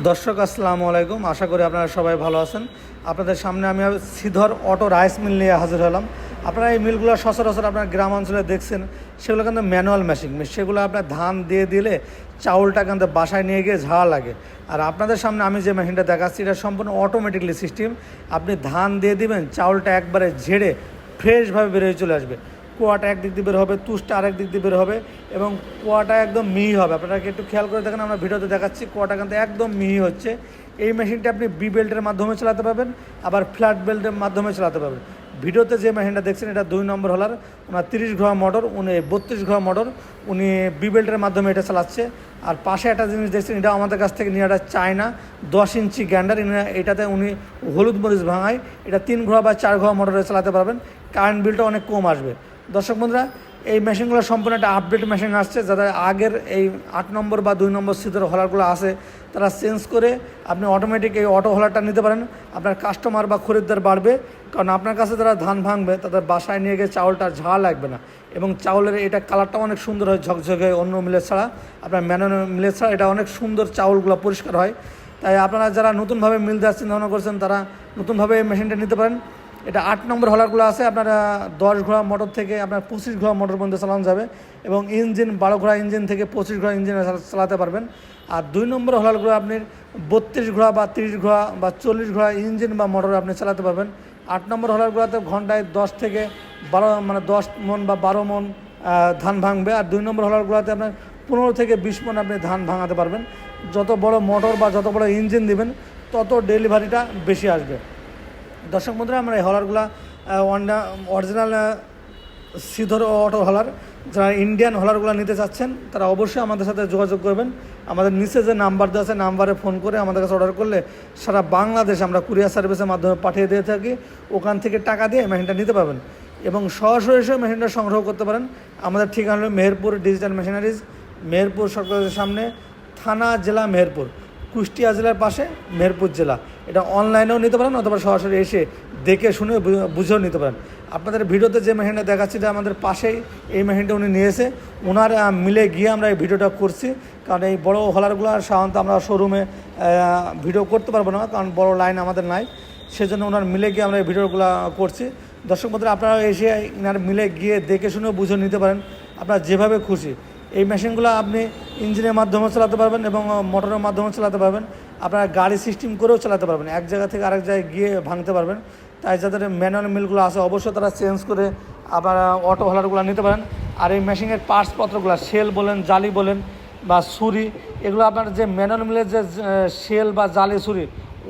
দর্শক, আসসালামু আলাইকুম। আশা করি আপনারা সবাই ভালো আছেন। আপনাদের সামনে আমি শ্রীধর অটো রাইস মিল নিয়ে হাজির হলাম। আপনারা এই মিলগুলো সচরাচর আপনার গ্রাম অঞ্চলে দেখছেন। সেগুলো কিন্তু ম্যানুয়াল মেশিন। সেগুলো আপনার ধান দিয়ে দিলে চাউলটা কিন্তু বাসায় নিয়ে গিয়ে ঝাড়া লাগে। আর আপনাদের সামনে আমি যে মেশিনটা দেখাচ্ছি, এটা সম্পূর্ণ অটোমেটিকলি সিস্টেম আপনি ধান দিয়ে দিবেন, চাউলটা একবারে ঝেড়ে ফ্রেশভাবে বেরিয়ে চলে আসবে। কুয়াটা একদিক দিয়ে বের হবে তুষটা আরেক দিক দিয়ে বের হবে এবং কুয়াটা একদম মিহি হবে। আপনারা একটু খেয়াল করে দেখেন, আমরা ভিডিওতে দেখাচ্ছি কুয়াটা কিন্তু একদম মিহি হচ্ছে। এই মেশিনটা আপনি বি বেল্টের মাধ্যমে চালাতে পারবেন, আবার ফ্ল্যাট বেল্টের মাধ্যমে চালাতে পারবেন। ভিডিওতে যে মেশিনটা দেখছেন, এটা দুই নম্বর হলার, ওনার তিরিশ ঘোড়া মোটর উনি বত্রিশ ঘোড়া মোটর উনি বি বেল্টের মাধ্যমে এটা চালাচ্ছে। আর পাশে একটা জিনিস দেখছেন, এটা আমাদের কাছ থেকে নিয়ে এটা চায়না দশ ইঞ্চি গ্যান্ডার এটাতে উনি হলুদ মরিচ ভাঙায়, এটা তিন ঘোড়া বা চার ঘোড়া মোটরে চালাতে পারবেন। কারেন্ট বিলটা অনেক কম আসবে। দর্শক বন্ধুরা, এই মেশিনগুলো সম্পূর্ণ একটা আপডেট মেশিন আসছে। যাদের আগের এই আট নম্বর বা দুই নম্বর সিটের হলারগুলো আছে, তারা চেঞ্জ করে আপনি অটোমেটিক এই অটো হলারটা নিতে পারেন। আপনার কাস্টমার বা খরিদ্দার বাড়বে, কারণ আপনার কাছে যারা ধান ভাঙবে, তাদের বাসায় নিয়ে গিয়ে চাউলটা ঝাড় লাগবে না। এবং চাউলের এটা কালারটাও অনেক সুন্দর হয়, ঝকঝকে অন্য মিলের ছাড়া। আপনার ম্যানুয়াল মিলের ছাড়া এটা অনেক সুন্দর চাউলগুলো পরিষ্কার হয়। তাই আপনারা যারা নতুনভাবে মিল দেওয়ার চিন্তা ভাবনা করছেন, তারা নতুনভাবে এই মেশিনটা নিতে পারেন। এটা আট নম্বর হলারগুলো আছে, আপনারা দশ ঘোড়া মোটর থেকে আপনার পঁচিশ ঘোড়া মোটর পর্যন্ত চালানো যাবে এবং ইঞ্জিন, বারো ঘোড়া ইঞ্জিন থেকে পঁচিশ ঘোড়া ইঞ্জিন চালাতে পারবেন। আর দুই নম্বর হলারগুলো আপনি বত্রিশ ঘোড়া বা তিরিশ ঘোড়া বা চল্লিশ ঘোড়া ইঞ্জিন বা মোটর আপনি চালাতে পারবেন। আট নম্বর হলারগুলোতে ঘন্টায় দশ থেকে বারো মানে দশ মন বা বারো মন ধান ভাঙবে। আর দুই নম্বর হলারগুলোতে আপনার পনেরো থেকে বিশ মন আপনি ধান ভাঙাতে পারবেন। যত বড় মোটর বা যত বড় ইঞ্জিন দিবেন, তত ডেলিভারিটা বেশি আসবে। দর্শক বন্ধুরা, আমরা এই হলারগুলা ওয়ান্ডা অরিজিনাল সিধর অটো হলার যারা ইন্ডিয়ান হলারগুলো নিতে চাচ্ছেন, তারা অবশ্যই আমাদের সাথে যোগাযোগ করবেন। আমাদের নিচে যে নাম্বার দেওয়া আছে, নাম্বারে ফোন করে আমাদের কাছে অর্ডার করলে সারা বাংলাদেশ আমরা কুরিয়ার সার্ভিসের মাধ্যমে পাঠিয়ে দিয়ে থাকি। ওখান থেকে টাকা দিয়ে মেশিনটা নিতে পারবেন এবং সরাসরি এসে মেশিনটা সংগ্রহ করতে পারেন। আমাদের ঠিকানা হলো মেহেরপুর ডিজিটাল মেশিনারিজ মেহেরপুর সরকারের সামনে, থানা, জেলা মেহেরপুর। কুষ্টিয়া জেলার পাশে মেহেরপুর জেলা। এটা অনলাইনেও নিতে পারেন অথবা সরাসরি এসে দেখে শুনে বুঝেও নিতে পারেন। আপনাদের ভিডিওতে যে মেশিনটা দেখাচ্ছি আমাদের পাশেই এই মেশিনটা উনি নিয়েছে। ওনার মিলে গিয়ে আমরা এই ভিডিওটা করছি। কারণ এই বড় হলারগুলো সাধারণত আমরা শোরুমে ভিডিও করতে পারব না, কারণ বড় লাইন আমাদের নাই। সেজন্য ওনার মিলে গিয়ে আমরা এই ভিডিওগুলো করছি। দর্শক বন্ধুরা, আপনারা এসে এনার মিলে গিয়ে দেখে শুনে বুঝে নিতে পারেন। আপনারা যেভাবে খুশি। এই মেশিনগুলো আপনি ইঞ্জিনের মাধ্যমে চালাতে পারবেন এবং মোটরের মাধ্যমে চালাতে পারবেন। আপনারা গাড়ি সিস্টেম করেও চালাতে পারবেন। এক জায়গা থেকে আরেক জায়গায় গিয়ে ভাঙতে পারবেন। তাই যাদের ম্যানুয়াল মিলগুলো আছে, অবশ্যই তারা চেঞ্জ করে আপনারা অটো হলারগুলো নিতে পারেন। আর এই মেশিনের পার্টসপত্রগুলো সেল বলেন, জালি বলেন বা ছুরি, এগুলো আপনার যে ম্যানুয়াল মিলের যে সেল বা জালি, ছুরি,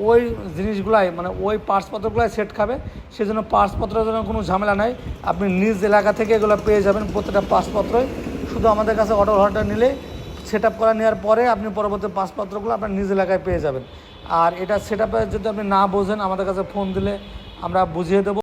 ওই জিনিসগুলাই মানে ওই পার্টসপত্রগুলাই সেট খাবে। সেজন্য পার্টসপত্রের জন্য কোনো ঝামেলা নাই। আপনি নিজ এলাকা থেকে এগুলো পেয়ে যাবেন প্রত্যেকটা পাসপত্রই শুধু আমাদের কাছে অটো হলটা নিলে সেট আপ করা নেওয়ার পরে আপনি পরবর্তী পাসপত্রগুলো আপনার নিজ এলাকায় পেয়ে যাবেন। আর এটা সেট যদি আপনি না বোঝেন, আমাদের কাছে ফোন দিলে আমরা বুঝিয়ে দেবো।